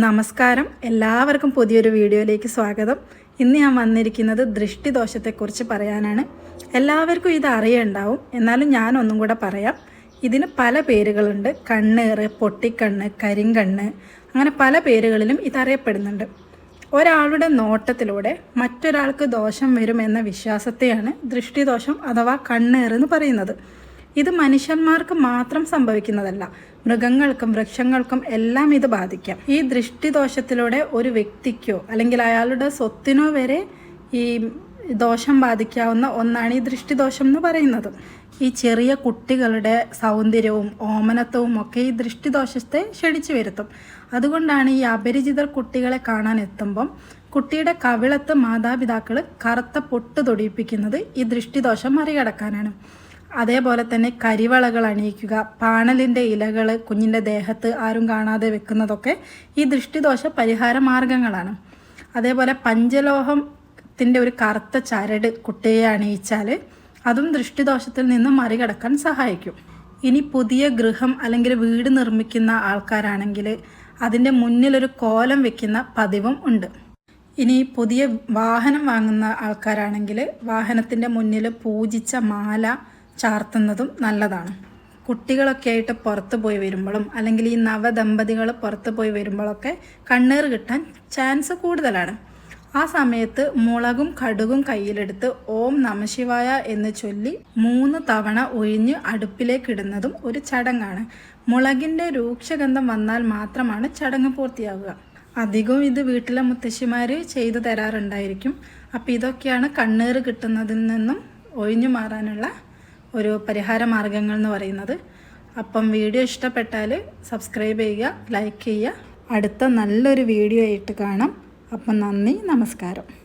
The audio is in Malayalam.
നമസ്കാരം. എല്ലാവർക്കും പുതിയൊരു വീഡിയോയിലേക്ക് സ്വാഗതം. ഇന്ന് ഞാൻ വന്നിരിക്കുന്നത് ദൃഷ്ടിദോഷത്തെക്കുറിച്ച് പറയാനാണ്. എല്ലാവർക്കും ഇത് അറിയണ്ടാവും. എന്നാലും ഞാൻ കൂടെ പറയാം. ഇതിന് പല പേരുകളുണ്ട്. കണ്ണേറ് പൊട്ടിക്കണ്ണ് കരിങ്കണ്ണ് അങ്ങനെ പല പേരുകളിലും ഇതറിയപ്പെടുന്നുണ്ട്. ഒരാളുടെ നോട്ടത്തിലൂടെ മറ്റൊരാൾക്ക് ദോഷം വരുമെന്ന വിശ്വാസത്തെയാണ് ദൃഷ്ടിദോഷം അഥവാ കണ്ണേറ് എന്ന് പറയുന്നത്. ഇത് മനുഷ്യന്മാർക്ക് മാത്രം സംഭവിക്കുന്നതല്ല. മൃഗങ്ങൾക്കും വൃക്ഷങ്ങൾക്കും എല്ലാം ഇത് ബാധിക്കാം. ഈ ദൃഷ്ടിദോഷത്തിലൂടെ ഒരു വ്യക്തിക്കോ അല്ലെങ്കിൽ അയാളുടെ സ്വത്തിനോ വരെ ഈ ദോഷം ബാധിക്കാവുന്ന ഒന്നാണ് ഈ ദൃഷ്ടിദോഷം എന്ന് പറയുന്നത്. ഈ ചെറിയ കുട്ടികളുടെ സൗന്ദര്യവും ഓമനത്വവും ഒക്കെ ഈ ദൃഷ്ടിദോഷത്തെ ക്ഷണിച്ചു വരുത്തും. അതുകൊണ്ടാണ് ഈ അപരിചിതർ കുട്ടികളെ കാണാൻ എത്തുമ്പം കുട്ടിയുടെ കവിളത്ത് മാതാപിതാക്കൾ കറുത്ത പൊട്ട് തൊടിയിപ്പിക്കുന്നത് ഈ ദൃഷ്ടിദോഷം മറികടക്കാനാണ്. അതേപോലെ തന്നെ കരിവളകൾ അണിയിക്കുക പാണലിന്റെ ഇലകൾ കുഞ്ഞിന്റെ ദേഹത്ത് ആരും കാണാതെ വെക്കുന്നതൊക്കെ ഈ ദൃഷ്ടിദോഷ പരിഹാര മാർഗങ്ങളാണ്. അതേപോലെ പഞ്ചലോഹത്തിന്റെ ഒരു കറുത്ത ചരട് കുട്ടിയെ അണിയിച്ചാൽ അതും ദൃഷ്ടിദോഷത്തിൽ നിന്ന് മറികടക്കാൻ സഹായിക്കും. ഇനി പുതിയ ഗൃഹം അല്ലെങ്കിൽ വീട് നിർമ്മിക്കുന്ന ആൾക്കാരാണെങ്കിൽ അതിന്റെ മുന്നിലൊരു കോലം വെക്കുന്ന പതിവും ഉണ്ട്. ഇനി പുതിയ വാഹനം വാങ്ങുന്ന ആൾക്കാരാണെങ്കിൽ വാഹനത്തിന്റെ മുന്നിൽ പൂജിച്ച മാല ചാർത്തുന്നതും നല്ലതാണ്. കുട്ടികളൊക്കെ ആയിട്ട് പുറത്ത് പോയി വരുമ്പോഴും അല്ലെങ്കിൽ ഈ നവദമ്പതികൾ പുറത്ത് പോയി വരുമ്പോഴൊക്കെ കണ്ണീർ കിട്ടാൻ ചാൻസ് കൂടുതലാണ്. ആ സമയത്ത് മുളകും കടുകും കയ്യിലെടുത്ത് ഓം നമശിവായ എന്ന് ചൊല്ലി മൂന്ന് തവണ ഒഴിഞ്ഞ് അടുപ്പിലേക്ക് ഇടുന്നതും ഒരു ചടങ്ങാണ്. മുളകിന്റെ രൂക്ഷഗന്ധം വന്നാൽ മാത്രമാണ് ചടങ്ങ് പൂർത്തിയാവുക. അധികവും ഇത് വീട്ടിലെ മുത്തശ്ശിമാർ ചെയ്തു തരാറുണ്ടായിരിക്കും. അപ്പോൾ ഇതൊക്കെയാണ് കണ്ണീർ കിട്ടുന്നതിൽ നിന്നും ഒഴിഞ്ഞു മാറാനുള്ള ഒരു പരിഹാര മാർഗങ്ങൾ എന്ന് പറയുന്നത്. അപ്പം വീഡിയോ ഇഷ്ടപ്പെട്ടാൽ സബ്സ്ക്രൈബ് ചെയ്യുക ലൈക്ക് ചെയ്യുക. അടുത്ത നല്ലൊരു വീഡിയോ ആയിട്ട് കാണാം. അപ്പം നന്ദി നമസ്കാരം.